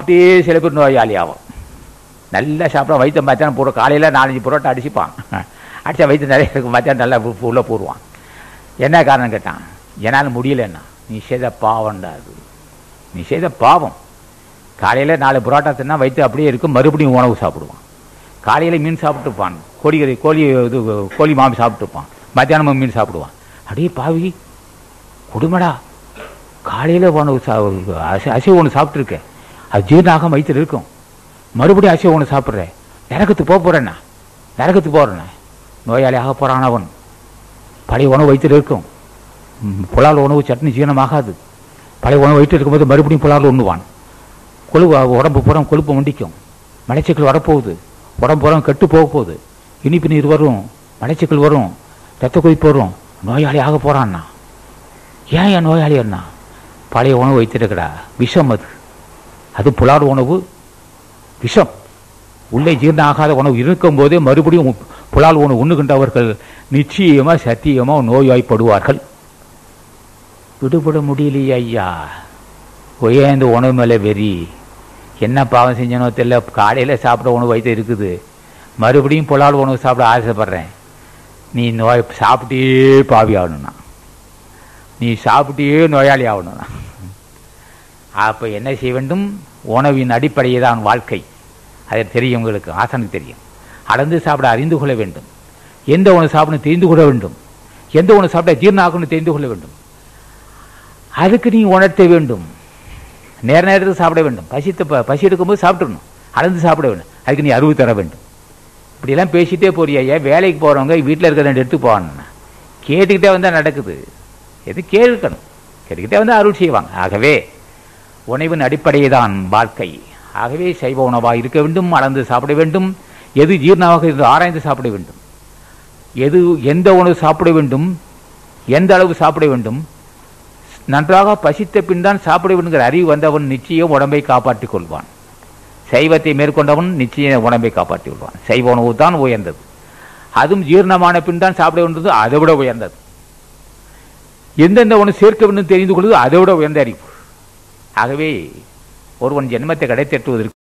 அப்படியே சில பேர் நோயாளி ஆகும் நல்லா சாப்பிட வயிற்று மத்தியானம் போடுற காலையில் நாலஞ்சு புரோட்டா அடிச்சுப்பான். அடித்தா வயிற்று நிறைய இருக்கும் மத்தியானம் நல்லா உள்ளே போடுவான். என்ன காரணம் கேட்டான்? என்னால் முடியலன்னா நீ செய்த பாவம்டா அது. நீ செய்த பாவம். காலையில் நாலு புரோட்டா தின்னா வயிற்று அப்படியே இருக்கும் மறுபடியும் உணவு சாப்பிடுவான். காலையில் மீன் சாப்பிட்டுப்பான். கோழி கோழி இது கோழி மாமி சாப்பிட்டுப்பான். மத்தியானமும் மீன் சாப்பிடுவான். அப்படியே பாவி கொடுமடா. காலையில் உணவு சா அசை அசைவ ஒன்று சாப்பிட்ருக்கேன் அது ஜீரணாக வயிற்றுல இருக்கும். மறுபடியும் அசைவ உணவு சாப்பிட்றேன் நரகத்துக்கு போக போகிறேண்ணா நரகத்துக்கு போகிறேண்ணா நோயாளி ஆக போகிறான் அவன். பழைய உணவு வயிற்றுல இருக்கும். புலால் உணவு சட்னி ஜீரணமாகாது. பழைய உணவு வயிற்று இருக்கும்போது மறுபடியும் புலால் உண்ணுவான். கொழு உடம்பு பூரா கொழுப்பு முண்டிக்கும். மலைச்சிக்கல் வரப்போகுது. உடம்பு பூரா கெட்டு போக போகுது. இனிப்பு நீர் வரும். மலைச்சிக்கல் வரும். ரத்த கொதிப்பு வரும். நோயாளி ஆக போகிறான்னா ஏன் என் நோயாளி அண்ணா? பழைய உணவு வைத்திருக்கடா விஷம் அது. அது புலாடு உணவு. விஷம். உள்ளே ஜீரணம் ஆகாத உணவு இருக்கும்போதே மறுபடியும் புலால் உணவு உண்ணுகின்றவர்கள் நிச்சயமாக சத்தியமாக நோய்வாய்ப்படுவார்கள் விடுபட முடியலையே ஐயா. உயர்ந்த உணவு மேலே வெறி. என்ன பாவம் செஞ்சனோ தெரியல. காலையில் சாப்பிட உணவு வைத்து இருக்குது. மறுபடியும் புலால் உணவு சாப்பிட ஆசைப்படுறேன். நீ நோய் சாப்பிட்டே பாவி ஆகணும்னா நீ சாப்பிட்டே நோயாளி ஆகணும்னா. அப்போ என்ன செய்ய வேண்டும்? உணவின் அடிப்படையே தான் வாழ்க்கை. அது தெரியும் உங்களுக்கு ஆசனுக்கு தெரியும். அளந்து சாப்பிட அறிந்து கொள்ள வேண்டும். எந்த உணவு சாப்பிடணும் தெரிந்து கொள்ள வேண்டும். எந்த உணவு சாப்பிட ஜீரணம் ஆகணும்னு தெரிந்து கொள்ள வேண்டும். அதுக்கு நீ உணர்த்த வேண்டும். நேர நேரத்துக்கு சாப்பிட வேண்டும். பசித்த ப- பசி எடுக்கும்போது சாப்பிட்டுடணும் அளந்து சாப்பிட வேண்டும். அதுக்கு நீ அறிவு தர வேண்டும். இப்படிலாம் பேசிட்டே போறியா? ஏன் வேலைக்கு போகிறவங்க வீட்டில் இருக்கிற ரெண்டு எடுத்து போவாங்கன்னா கேட்டுக்கிட்டே வந்தால் நடக்குது. எது கேட்கணும். கேட்டுக்கிட்டே வந்து அருள் செய்வாங்க. ஆகவே உணவின் அடிப்படையே தான் வாழ்க்கை. ஆகவே சைவ உணவாக இருக்க வேண்டும் அளந்து சாப்பிட வேண்டும். எது ஜீரணமாக இருந்து ஆராய்ந்து சாப்பிட வேண்டும். எது எந்த உணவு சாப்பிட வேண்டும் எந்த அளவு சாப்பிட வேண்டும். நன்றாக பசித்த பின் தான் சாப்பிட வேண்டுங்கிற அறிவு வந்தவன் நிச்சயம் உடம்பை காப்பாற்றிக் கொள்வான். சைவத்தை மேற்கொண்டவன் நிச்சயம் உடம்பை காப்பாற்றி கொள்வான். சைவ உணவு தான் உயர்ந்தது. அதுவும் ஜீரணமான பின் தான் சாப்பிட வேண்டியது அதை விட உயர்ந்தது. எந்தெந்த உணவு சேர்க்க வேண்டும் தெரிந்து கொள்வது அதை விட உயர்ந்த அறிவு. ஆகவே ஒருவன் ஜென்மத்தை கடை தட்டுவதற்கு